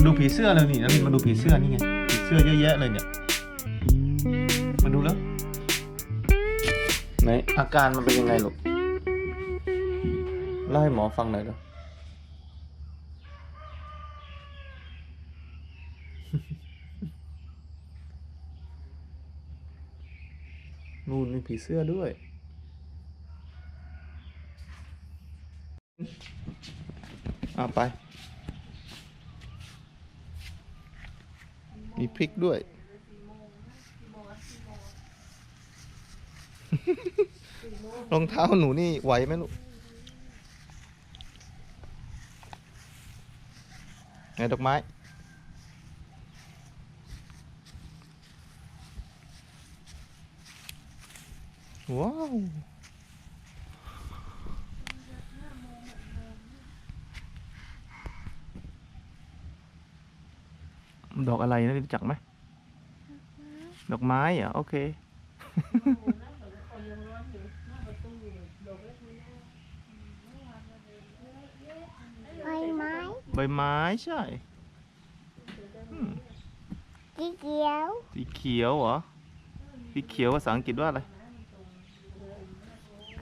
มาดูผีเสื้อเลยนี่แล้วมาดูผีเสื้อนี่ไงผีเสื้อเยอะแยะเลยเนี่ยมาดูแล้วไหนอาการมันเป็นยังไงลูกเล่าให้หมอฟังหน่อยเถอะนู่นมีผีเสื้อด้วย เอาไป มีพริกด้วย รองเท้าหนูนี่ไหวไหมลูกไงดอกไม้ ว้าว ดอกอะไรนะรู้จักไหมดอกไม้เหรอโอเค ใบไม้ใบไม้ใช่อืมสีเขียวสีเขียวเหรอสีเขียวภาษาอังกฤษว่าอะไร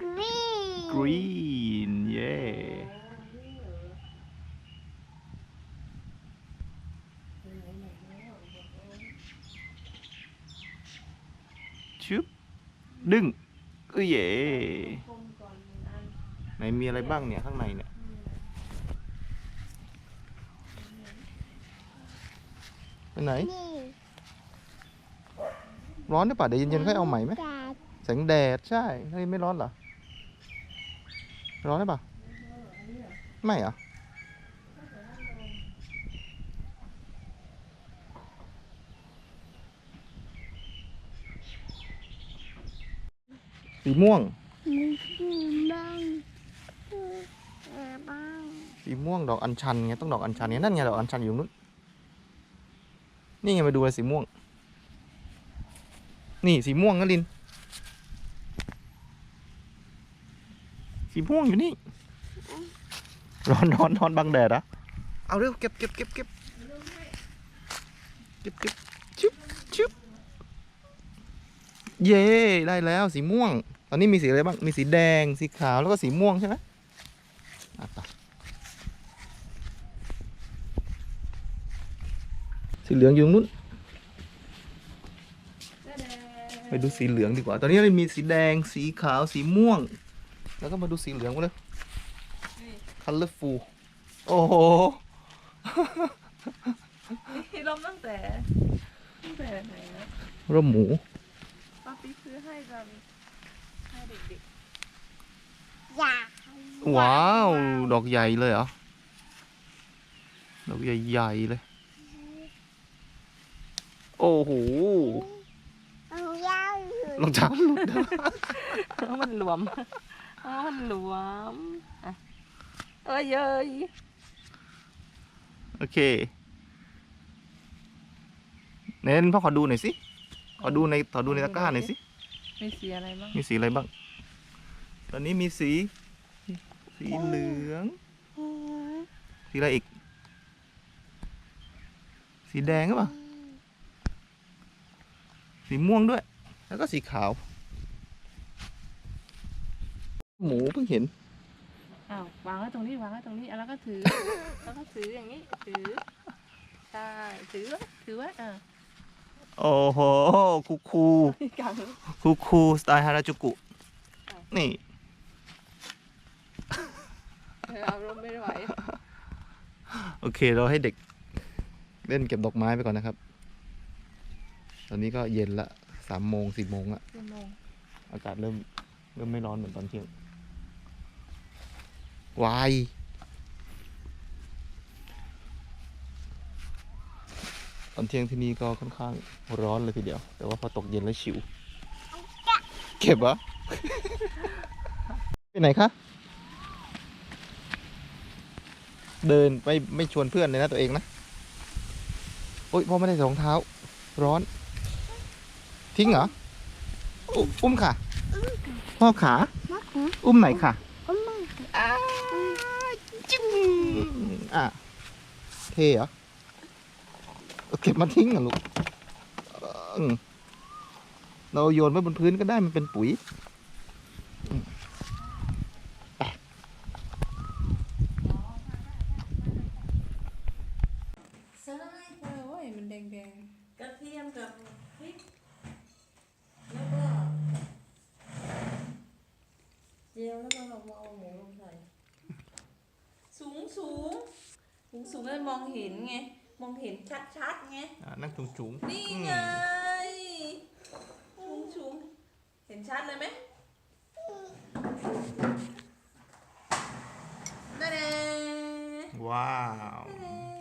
กรีน green เย้ ชุบดึงเอ้ยเย่ไหนมีอะไรบ้างเนี่ยข้างในเนี่ยไปไหน ร้อนหรือเปล่าเดี๋ยวเย็นๆค่อยเอาใหม่ไหมแสงแดดใช่เฮ้ยไม่ร้อนเหรอ ร้อนหรือเปล่าไม่เหรอ สีม่วง มีสีบ้างสีบ้างสีม่วงดอกอัญชันไงต้องดอกอัญชันไงนั่นไงดอกอัญชันอยู่นู้นนี่ไงมาดูเลยสีม่วง นี่สีม่วงนะลิน สีม่วงอยู่นี่ ร้อนร้อนร้อนบังแดดอะเอาเร็วเก็บเก็บเก็บเก็บเก็บเก็บชึบชึบเย่ได้แล้วสีม่วง ตอนนี้มีสีอะไรบ้าง มีสีแดง สีขาว แล้วก็สีม่วงใช่ไหมอะไปสีเหลืองอยู่ตรงนู้น ไปดูสีเหลืองดีกว่า ตอนนี้เรามีสีแดง สีขาว สีม่วง แล้วก็มาดูสีเหลืองกันเลย colorful โอ้โหนี่ลมตั้งแต่ตั้งแต่ไหนนะร่มหมูป้าปิ๊กซื้อให้จังให้ เด็กอยากว้าว ดอกใหญ่เลยเหรอ ดอกใหญ่ๆเลย โอ้โหเอายาวอยู่รองเท้าหลุดนะๆเพราะมันหลวมเพราะมันหลวมอะเอ้ยเอ้ยโอเค เน้นพ่อขอดูหน่อยสิ ขอดูในขอดูในตะกร้าหน่อยสิ มีสีอะไรบ้าง มีสีอะไรบ้าง ตอนนี้มีสี สีเหลือง สีอะไรอีก สีแดงหรือเปล่า สีม่วงด้วย แล้วก็สีขาว หมูเพิ่งเห็น อ้าว วางไว้ตรงนี้ วางไว้ตรงนี้อะแล้วก็ถือ แล้วก็ถืออย่างนี้ ถือ ใช่ ถือไว้ถือไว้อะ โอ้โห คูคูกลางคูคูสไตล์ฮาราจูกุ นี่เธอเอารมณ์ไม่ไหว โอเค เราให้เด็กเล่นเก็บดอกไม้ไปก่อนนะครับ ตอนนี้ก็เย็นละสามโมงสี่โมงอะชั่วโมงอากาศเริ่ม เริ่มไม่ร้อนเหมือนตอนเที่ยงวาย อนเที่ยงที่นี่ก็ค่อนข้างร้อนเลยทีเดียว แต่ว่าพอตกเย็นแล้วชิว เก็บเหรอไปไหนคะ เดินไปไม่ชวนเพื่อนเลยนะตัวเองนะ โอ๊ยพ่อไม่ได้ใส่รองเท้า ร้อน ทิ้งเหรอ อุอุ้มค่ะ พ่อขามะขามอุ้มไหนอยค่ะก็ไม่จิ้มอะเทเหรอ เอาเก็บมาทิ้งเหรอลูกอืมเราโยนไว้บนพื้นก็ได้มันเป็นปุ๋ยอืมไปใช่เออเว้ยมันแดงแดงกระเทียมกับพริกแล้วก็เจียวแล้วก็เราเอาหมูลงใส่สูงสูงสูงสูงเลยมองเห็นไง มองเห็นชัดๆไงอะนั่งสูงสูงๆนี่อืมไงสูงสูงเห็นชัดเลยไหมนั่นเองว้าว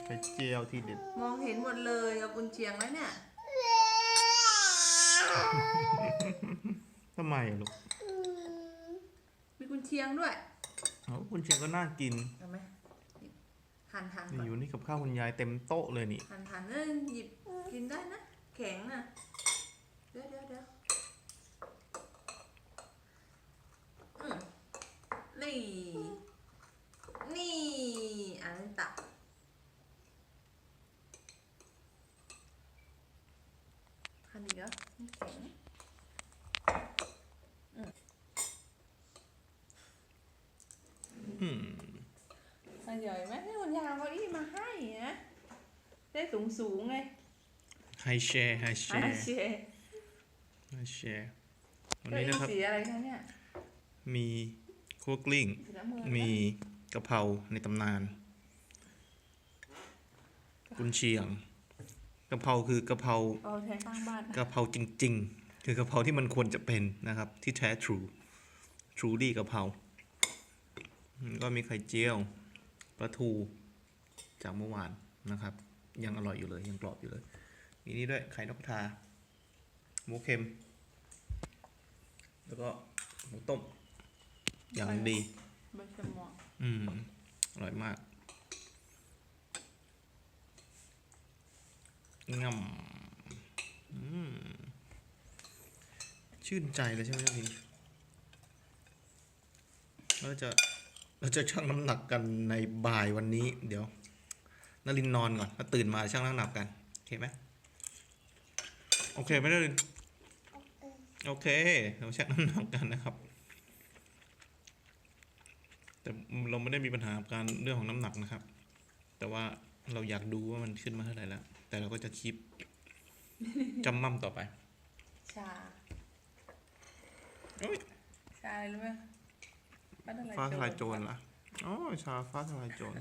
ไปเจียวที่เด็ดมองเห็นหมดเลยเอากุนเชียงแล้วเนี่ย ทำไมอะลูกมีกุนเชียงด้วยเอาคุณเชียงก็น่ากินเห็นไหมนี่ หั่นหั่นนี่ก่อนอยู่นี่กับข้าวคุณยายเต็มโต๊ะเลยนี่ หั่นหั่นเอ้ยหยิบกินได้นะ แข็งนะเดี๋ยวเดี๋ยวเดี๋ยวอืมนี่ นี่อันนี้ตักหั่นอีกแล้วนี่แข็ง อืม อร่อยไหมนี่คุณยายเอาเก้าอี้มาให้นะได้ สูงสูงๆไงไฮแชร์ไฮแชอาร์เชไฮแชร์วันเก้านี้อี้นะครับสีอะไรคะเนี่ยมีคั่วกลิ้งสีน้ำเงินนะมีกะเพราในตำนาน กุนเชียงกะเพราคือกะเพราเอาแทนข้างบ้านนะกะเพราจริง ๆ คือกะเพราที่มันควรจะเป็นนะครับ ที่แท้ true true ดีกะเพราอืมก็มีไข่เจียวปลาทูจากเมื่อวานนะครับ ยังอร่อยอยู่เลยยังกรอบอยู่เลย มีนี่ด้วยไข่นกกระทา หมูเค็ม แล้วก็หมูต้ม อย่างดีใบชะมวงอืม อร่อยมากงำอืมชื่นใจเลยใช่ไหมพี่เราจะเราจะชั่งน้ำหนักกันในบ่ายวันนี้ เดี๋ยว นลินนอนก่อนแล้วตื่นมาชั่งน้ำหนักกัน โอเคไหมโอเคไหมนลินโอเคเราชั่งน้ำหนักกันนะครับ แต่เราไม่ได้มีปัญหากับการเรื่องของน้ำหนักนะครับ แต่ว่าเราอยากดูว่ามันขึ้นมาเท่าไหร่แล้ว แต่เราก็จะคลิปจำมั่มต่อไป ชาโอ้ยชาอะไรรู้ไหมฟ้าทลายฟ้าทลายโจรล่ะอ๋อชาฟ้าทลายโจร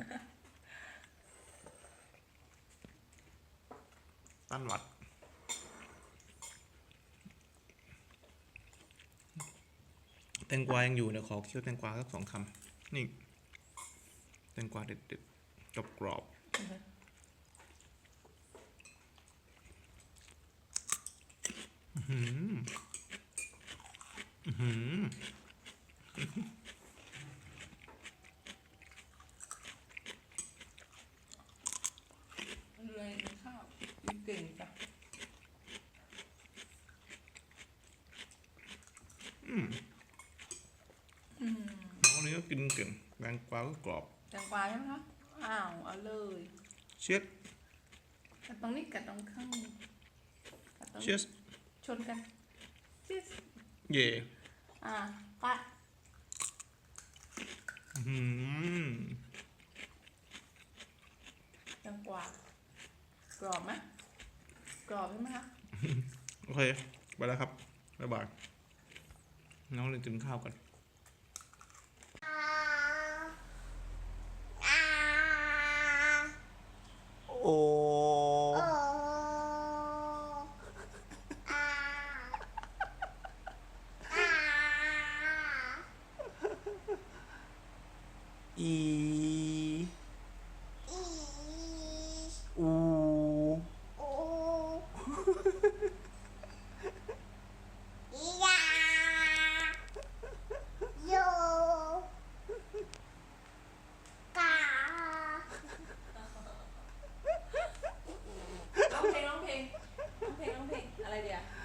ต้านวัด แตงกวายังอยู่เดี๋ยวขอเคี่ยวแตงกวาสักสองคำนี่ แตงกวาเด็ดๆกรอบกรอบอื้อหืออื้อหือ เรือยกินข้าวกินเก่งจ้ะ อืมน้องนี่ก็กินเก่ง แตงกวาก็กรอบแตงกวาใช่ไหมคะอ้าวเอาเลยเชียดกัดตรงนี้กัดตรงข้างกัดตรงเชียสชนกันชิสเย่อ่าปัดอื้อหือแตงกวากรอบไหมกรอบใช่ไหมคะโอเค ไปแล้วครับบ๊ายบายน้องเลยกินข้าวกัน โอ้อีอู ร้องเพลงร้องเพลงร้องเพลงร้องเพลงอะไรเดี๋ยว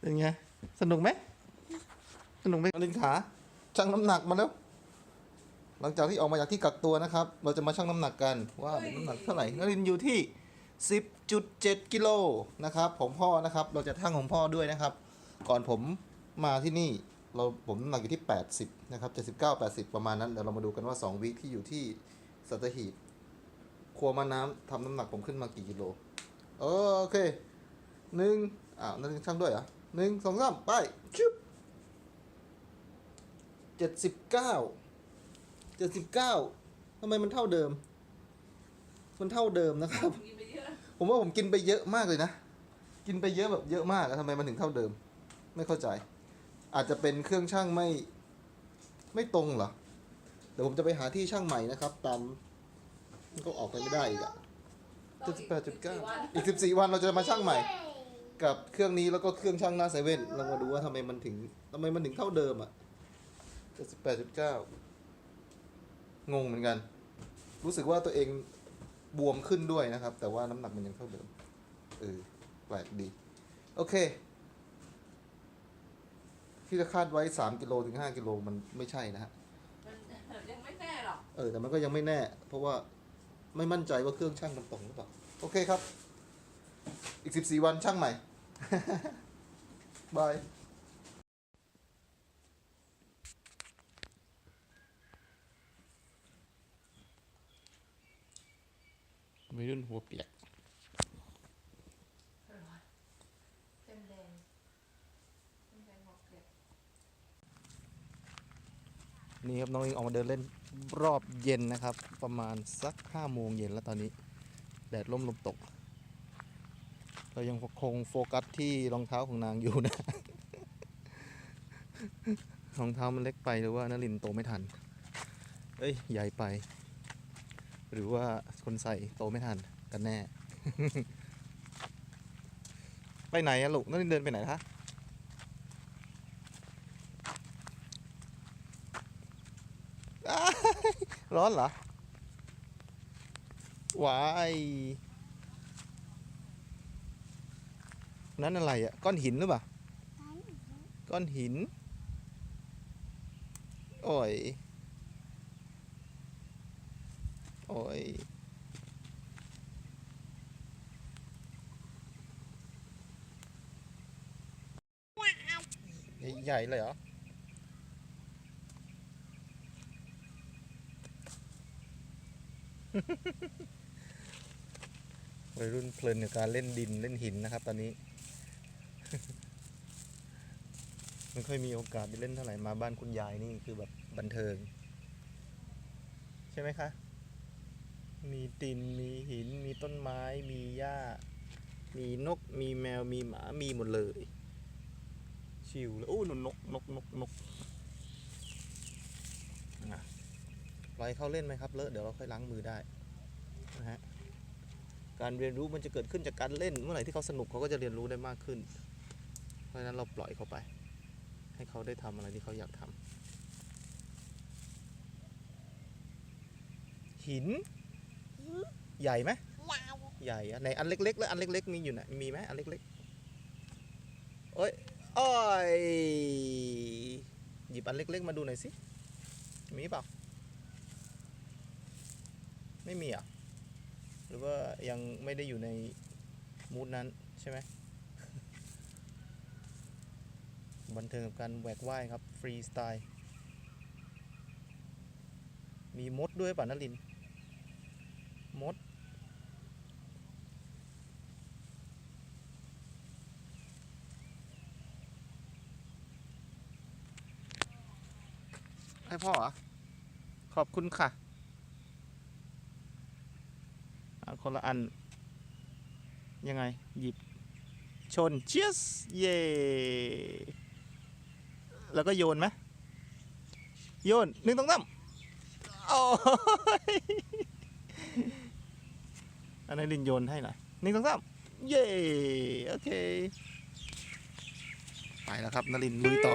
เป็นไง สนุกไหม สนุกไหมลินขาชั่งน้ำหนักมาแล้ว หลังจากที่ออกมาจากที่กักตัวนะครับ เราจะมาชั่งน้ำหนักกันว่าน้ำหนักเท่าไหร่นลินอยู่ที่ 10.7กิโลนะครับ ผมพ่อนะครับ เราจะทั่งของพ่อด้วยนะครับ ก่อนผมมาที่นี่เราผมน้ำหนักอยู่ที่ 80 นะครับ 79 80 ประมาณนั้น เดี๋ยวเรามาดูกันว่า 2 วีคที่อยู่ที่สัตหีบครัวมาน้ำทำน้ำหนักผมขึ้นมากี่กิโลเออโอเคหนึ่งอ้าวนั่นช่างด้วยเหรอะ หนึ่งสองสามไปชึบเจ็ดสิบเก้าเจ็ดสิบเก้าทำไมมันเท่าเดิม มันเท่าเดิมนะครับกินไปเยอะผมว่าผมกินไปเยอะมากเลยนะ กินไปเยอะแบบเยอะมากอะทำไมมันถึงเท่าเดิม ไม่เข้าใจ อาจจะเป็นเครื่องช่างไม่ ไม่ตรงเหรอ เดี๋ยวผมจะไปหาที่ช่างใหม่นะครับ ตามมันก็ออกไปไม่ได้อีกอะต้องอีก78.9 14วันอีกสิบสี่วันเราจะมาช่างใหม่ กับเครื่องนี้แล้วก็เครื่องช่างหน้าเซเว่นเรามาดูว่าทำไมมันถึงทำไมมันถึงเท่าเดิมอะเจ็ดสิบแปดจุดเก้างงเหมือนกัน รู้สึกว่าตัวเองบวมขึ้นด้วยนะครับ แต่ว่าน้ำหนักมันยังเท่าเดิมเออแปลกดี โอเค ที่จะคาดไว้สามกิโลถึงห้ากิโลมันไม่ใช่นะฮะมันยังไม่แน่หรอกเออแต่มันก็ยังไม่แน่ เพราะว่าไม่มั่นใจว่าเครื่องช่างมันตรงหรือเปล่าโอเคครับ อีกสิบสี่วันช่างใหม่ บายไม่รุ่นหัวเปียกเต็มแดงเต็มแดงหมดเกลียดนี่ครับน้องอิงออกมาเดินเล่นรอบเย็นนะครับ ประมาณสักห้าโมงเย็นแล้วตอนนี้ แดดร่มลมตก เรายังคงโฟกัสที่รองเท้าของนางอยู่นะ รองเท้ามันเล็กไปหรือว่านลินโตไม่ทัน เอ้ยใหญ่ไป หรือว่าคนใส่โตไม่ทันกันแน่ ไปไหนอะลูกนลินเดินไปไหนคะร้อนเหรอวาย นั่นอะไรอะก้อนหินหรือเปล่าก้อนหิน โอ้ย โอ้ย ใหญ่ๆเลยเหรอวัยรุ่นเพลินกับการเล่นดินเล่นหินนะครับตอนนี้ ไม่ค่อยมีโอกาสได้เล่นเท่าไหร่มาบ้านคุณยายนี่คือแบบบันเทิง ใช่ไหมคะ มีดินมีหิน มีต้นไม้ มีหญ้า มีนก มีแมว มีหมา มีหมดเลย ชิวเลยโอ้นนกนกนกนกอะปล่อยเขาเล่นไหมครับเลอะเดี๋ยวเราค่อยล้างมือได้นะฮะการเรียนรู้มันจะเกิดขึ้นจากการเล่น เมื่อไหร่ที่เขาสนุกเขาก็จะเรียนรู้ได้มากขึ้น เพราะฉะนั้นเราปล่อยเขาไป ให้เขาได้ทำอะไรที่เขาอยากทำหิน ใหญ่ไหมใหญ่อะในอันเล็กๆแล้วอันเล็กๆมีอยู่ไหนมีไหมอันเล็กๆโอ้ยโอ้ยหยิบอันเล็กๆมาดูหน่อยสิ มีเปล่า ไม่มีอะ หรือว่ายังไม่ได้อยู่ในมูดนั้นใช่ไหม บันเทิงกับการแหวกว่ายครับ ฟรีสไตล์ มีมดด้วยป่ะนลิน มด ให้พ่อเหรอ ขอบคุณค่ะเอาคนละอัน ยังไง หยิบ ชนเชียส เย่ แล้วก็โยนไหมโยนหนึ่งต้องตั้มโอ้ยอันนี้นลินโยนให้หน่อยหนึ่งต้องตั้มเย่โอเค ไปแล้วครับนลินลุยต่อ